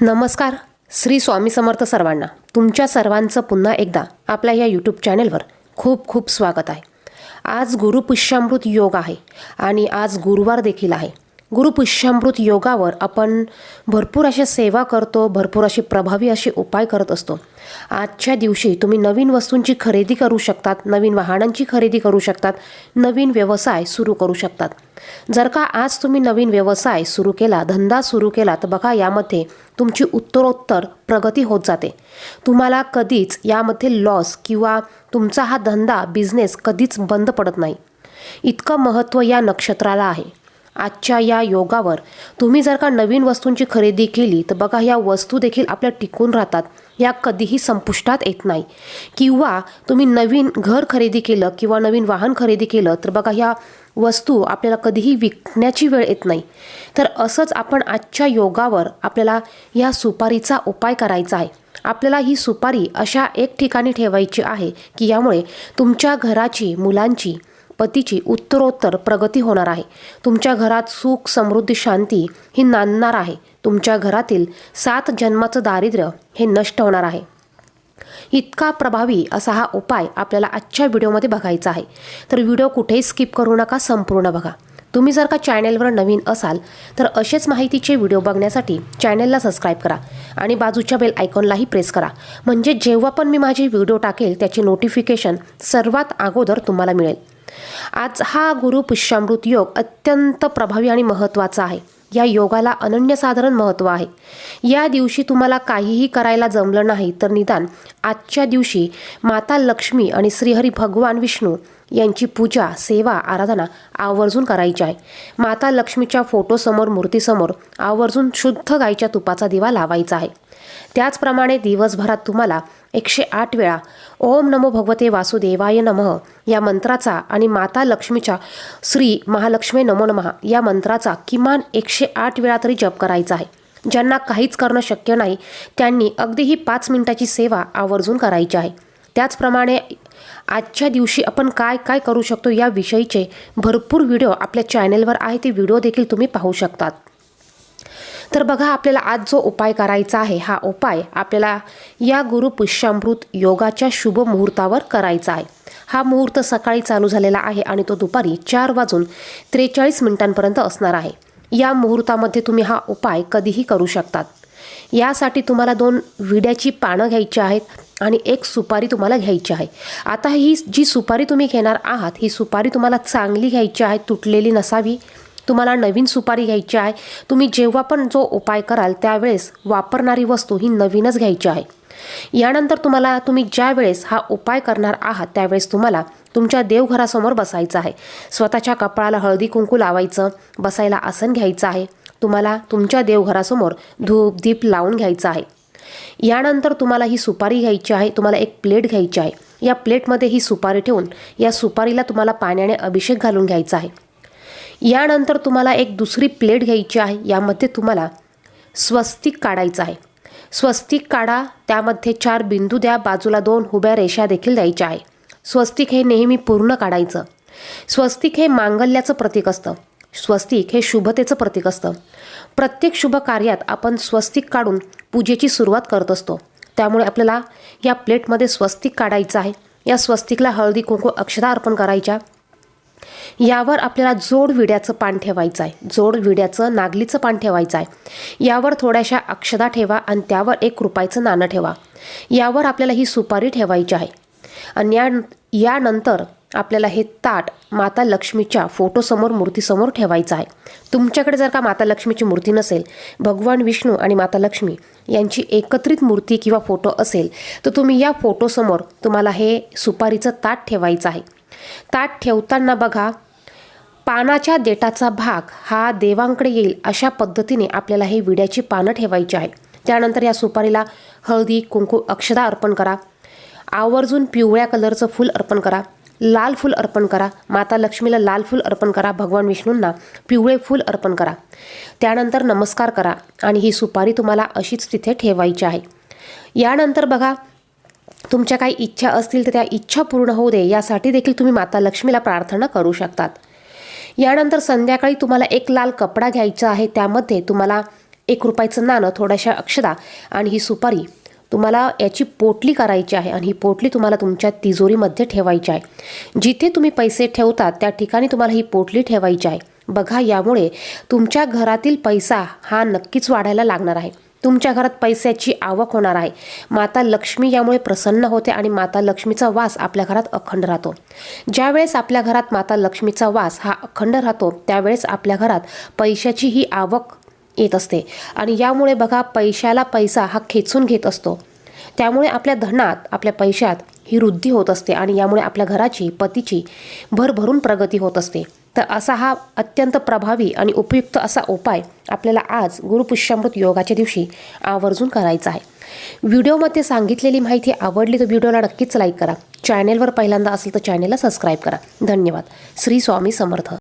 नमस्कार. श्री स्वामी समर्थ सर्वांना तुमच्या सर्वांचं पुन्हा एकदा आपल्या या यूट्यूब चॅनेलवर खूप खूप स्वागत आहे. आज गुरुपुष्यामृत योग आहे आणि आज गुरुवार देखील आहे. गुरुपुष्यामृत योगावर आपण भरपूर अशा सेवा करतो भरपूर अशी प्रभावी असे उपाय करत असतो. आजच्या दिवशी तुम्ही नवीन वस्तूंची खरेदी करू शकतात नवीन वाहनांची खरेदी करू शकतात नवीन व्यवसाय सुरू करू शकतात. जर का आज तुम्ही नवीन व्यवसाय सुरू केला धंदा सुरू केला तर बघा यामध्ये तुमची उत्तरोत्तर प्रगती होत जाते. तुम्हाला कधीच यामध्ये लॉस किंवा तुमचा हा धंदा बिझनेस कधीच बंद पडत नाही. इतकं महत्त्व या नक्षत्राला आहे. आजच्या या योगावर तुम्ही जर का नवीन वस्तूंची खरेदी केली तर बघा या वस्तू देखील आपल्या टिकून राहतात. या कधीही संपुष्टात येत नाही. किंवा तुम्ही नवीन घर खरेदी केलं किंवा नवीन वाहन खरेदी केलं तर बघा ह्या वस्तू आपल्याला कधीही विकण्याची वेळ येत नाही. तर असंच आपण आजच्या योगावर आपल्याला या सुपारीचा उपाय करायचा आहे. आपल्याला ही सुपारी अशा एक ठिकाणी ठेवायची आहे की यामुळे तुमच्या घराची मुलांची पतीची उत्तरोत्तर प्रगती होणार आहे. तुमच्या घरात सुख समृद्धी शांती ही नांदणार आहे. तुमच्या घरातील सात जन्माचं दारिद्र्य हे नष्ट होणार आहे. इतका प्रभावी असा हा उपाय आपल्याला आजच्या व्हिडिओमध्ये बघायचा आहे. तर व्हिडिओ कुठेही स्किप करू नका संपूर्ण बघा. तुम्ही जर का चॅनेलवर नवीन असाल तर असेच माहितीचे व्हिडिओ बघण्यासाठी चॅनेलला सबस्क्राईब करा आणि बाजूच्या बेल आयकॉनलाही प्रेस करा. म्हणजे जेव्हा पण मी माझे व्हिडिओ टाकेल त्याचे नोटिफिकेशन सर्वात अगोदर तुम्हाला मिळेल. आज हा गुरु पुष्यामृत योग अत्यंत प्रभावी आणि महत्त्वाचा आहे. या योगाला अनन्यसाधारण महत्त्व आहे. या दिवशी तुम्हाला काहीही करायला जमलं नाही तर निदान आजच्या दिवशी माता लक्ष्मी आणि श्रीहरी भगवान विष्णू यांची पूजा सेवा आराधना आवर्जून करायची आहे. माता लक्ष्मीच्या फोटोसमोर मूर्तीसमोर आवर्जून शुद्ध गाईच्या तुपाचा दिवा लावायचा आहे. त्याचप्रमाणे दिवसभरात तुम्हाला एकशे आठ वेळा. ओम नमो भगवते वासुदेवाय नमः. या मंत्राचा आणि माता लक्ष्मीच्या श्री महालक्ष्मी नमो नमः या मंत्राचा किमान एकशे आठ वेळा तरी जप करायचा आहे. ज्यांना काहीच करणं शक्य नाही त्यांनी अगदी ही पाच मिनिटाची सेवा आवर्जून करायची आहे. त्याचप्रमाणे आजच्या दिवशी आपण काय काय करू शकतो या विषयीचे भरपूर व्हिडिओ आपल्या चॅनेलवर आहे. ते व्हिडिओ देखील तुम्ही पाहू शकतात. तर बघा आपल्याला आज जो उपाय करायचा आहे हा उपाय आपल्याला या गुरु पुष्यामृत योगाच्या शुभ मुहूर्तावर करायचा आहे. हा मुहूर्त सकाळी चालू झालेला आहे आणि तो दुपारी चार वाजून त्रेचाळीस मिनिटांपर्यंत असणार आहे. या मुहूर्तामध्ये तुम्ही हा उपाय कधीही करू शकतात. यासाठी तुम्हाला दोन विड्याची पानं घ्यायची आहेत आणि एक सुपारी तुम्हाला घ्यायची आहे. आता ही जी सुपारी तुम्ही घेणार आहात ही सुपारी तुम्हाला चांगली घ्यायची आहे तुटलेली नसावी. तुम्हाला नवीन सुपारी घ्यायची आहे तुम्ही जेव्हा पण जो उपाय कराल त्यावेळेस वापरणारी वस्तू ही नवीनच घ्यायची आहे. यानंतर तुम्हाला तुम्ही ज्या वेळेस हा उपाय करणार आहात त्यावेळेस तुम्हाला तुमच्या देवघरासमोर बसायचं आहे. स्वतःच्या कपाळाला हळदी कुंकू लावायचं बसायला आसन घ्यायचं आहे. तुम्हाला तुमच्या देवघरासमोर धूप दीप लावून घ्यायचं आहे. यानंतर तुम्हाला ही सुपारी घ्यायची आहे तुम्हाला एक प्लेट घ्यायची आहे. या प्लेटमध्ये ही सुपारी ठेवून या सुपारीला तुम्हाला पाण्याने अभिषेक घालून घ्यायचा आहे. यानंतर तुम्हाला एक दुसरी प्लेट घ्यायची आहे. यामध्ये तुम्हाला स्वस्तिक काढायचं आहे. स्वस्तिक काढा. त्यामध्ये चार बिंदू द्या. बाजूला दोन उभ्या रेषा देखील द्यायच्या आहे. स्वस्तिक हे नेहमी पूर्ण काढायचं. स्वस्तिक हे मांगल्याचं प्रतीक असतं. स्वस्तिक हे शुभतेचं प्रतीक असतं. प्रत्येक शुभ कार्यात आपण स्वस्तिक काढून पूजेची सुरुवात करत असतो. त्यामुळे आपल्याला या प्लेटमध्ये स्वस्तिक काढायचं आहे. या स्वस्तिकला हळदी कुंकू अक्षता अर्पण करायच्या. यावर आपल्याला जोड विड्याचं पान ठेवायचं आहे. जोड विड्याचं नागलीचं पान ठेवायचं आहे. यावर थोड्याशा अक्षदा ठेवा आणि त्यावर एक रुपयाचं नाणं ठेवा. यावर आपल्याला ही सुपारी ठेवायची आहे. आणि या यानंतर आपल्याला हे ताट माता लक्ष्मीच्या फोटोसमोर मूर्तीसमोर ठेवायचं आहे. तुमच्याकडे जर का माता लक्ष्मीची मूर्ती नसेल भगवान विष्णू आणि माता लक्ष्मी यांची एकत्रित मूर्ती किंवा फोटो असेल तर तुम्ही या फोटोसमोर तुम्हाला हे सुपारीचं ताट ठेवायचं आहे. ताट ठेवताना बघा पानाच्या देटाचा भाग हा देवांकडे येईल अशा पद्धतीने आपल्याला हे विड्याची पानं ठेवायची आहे त्यानंतर या सुपारीला हळदी कुंकू अक्षदा अर्पण करा. आवर्जून पिवळ्या कलरचं फूल अर्पण करा. लाल फूल अर्पण करा. माता लक्ष्मीला लाल फूल अर्पण करा. भगवान विष्णूंना पिवळे फूल अर्पण करा. त्यानंतर नमस्कार करा आणि ही सुपारी तुम्हाला अशीच तिथे ठेवायची आहे. यानंतर बघा तुमच्या काही इच्छा असतील तर त्या इच्छा पूर्ण होऊ दे. यासाठी देखील तुम्ही माता लक्ष्मीला प्रार्थना करू शकतात. यानंतर संध्याकाळी तुम्हाला एक लाल कपडा घ्यायचा आहे. त्यामध्ये तुम्हाला एक रुपयाचं नाणं थोड्याशा अक्षदा आणि ही सुपारी तुम्हाला याची पोटली करायची आहे आणि ही पोटली तुम्हाला तुमच्या तिजोरीमध्ये ठेवायची आहे. जिथे तुम्ही पैसे ठेवतात त्या ठिकाणी तुम्हाला ही पोटली ठेवायची आहे. बघा यामुळे तुमच्या घरातील पैसा हा नक्कीच वाढायला लागणार आहे. तुमच्या घरात पैशाची आवक होणार आहे. माता लक्ष्मी यामुळे प्रसन्न होते आणि माता लक्ष्मीचा वास आपल्या घरात अखंड राहतो. ज्यावेळेस आपल्या घरात माता लक्ष्मीचा वास हा अखंड राहतो त्यावेळेस आपल्या घरात पैशाची ही आवक येत असते. आणि यामुळे बघा पैशाला पैसा हा खेचून घेत असतो. त्यामुळे आपल्या धनात आपल्या पैशात ही वृद्धी होत असते आणि यामुळे आपल्या घराची पतीची भरभरून प्रगती होत असते. तर असा हा अत्यंत प्रभावी आणि उपयुक्त असा उपाय आपल्याला आज गुरुपुष्यामृत योगाच्या दिवशी आवर्जून करायचा आहे. व्हिडिओमध्ये सांगितलेली माहिती आवडली तर व्हिडिओला नक्कीच लाईक करा. चॅनेलवर पहिल्यांदा असेल तर चॅनेलला सबस्क्राईब करा. धन्यवाद. श्री स्वामी समर्थ.